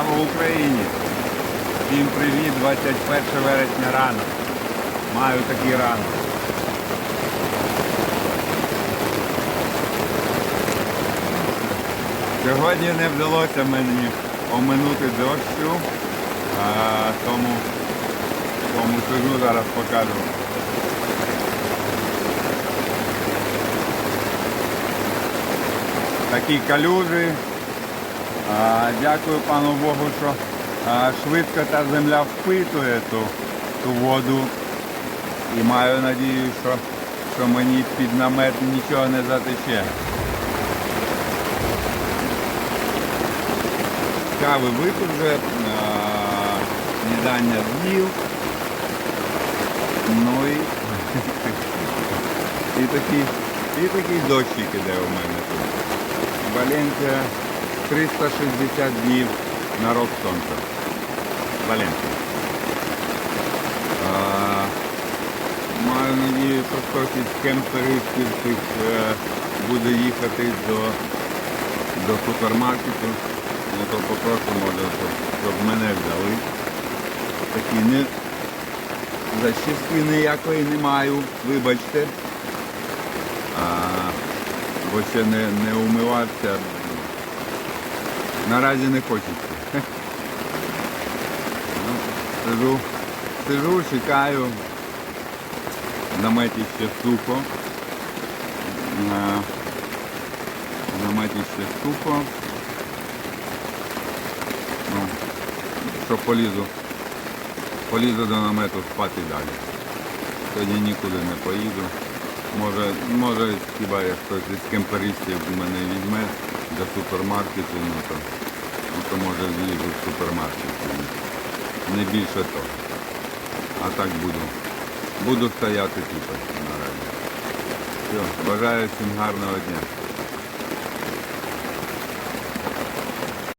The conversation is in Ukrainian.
Слава Україні! Всім привіт! 21 вересня ранок. Маю такий ранок. Сьогодні не вдалося мені оминути дощу, а, тому, тому сижу зараз покажу. Такі калюжі. Дякую пану Богу, що швидко та земля впитує ту, ту воду. І маю надію, що, що мені під намет нічого не затече. Кави випив вже, снідання з'їв. Ну і, і такий, і такий дощик іде у мене тут. Валенція 360 днів на рок сонця. Валенція. Маю надію, що кемперистів цих е, буде їхати до, до супермаркету. Ну то попрошу, може, щоб, мене взяли. Такі не защіпки ніякої не маю, вибачте. А, бо ще не, не умивався. Наразі не хочеться. Ну, сижу, сижу, чекаю. В наметі ще сухо. На, в наметі ще сухо. Ну, що полізу. Полізу до намету спати далі. Сьогодні нікуди не поїду. Може, може хіба я хтось із кемперистів мене візьме до супермаркету, ну то, ну, то може з'їжджу в супермаркет. Не більше то. А так буду. Буду стояти тут наразі. Все, бажаю всім гарного дня.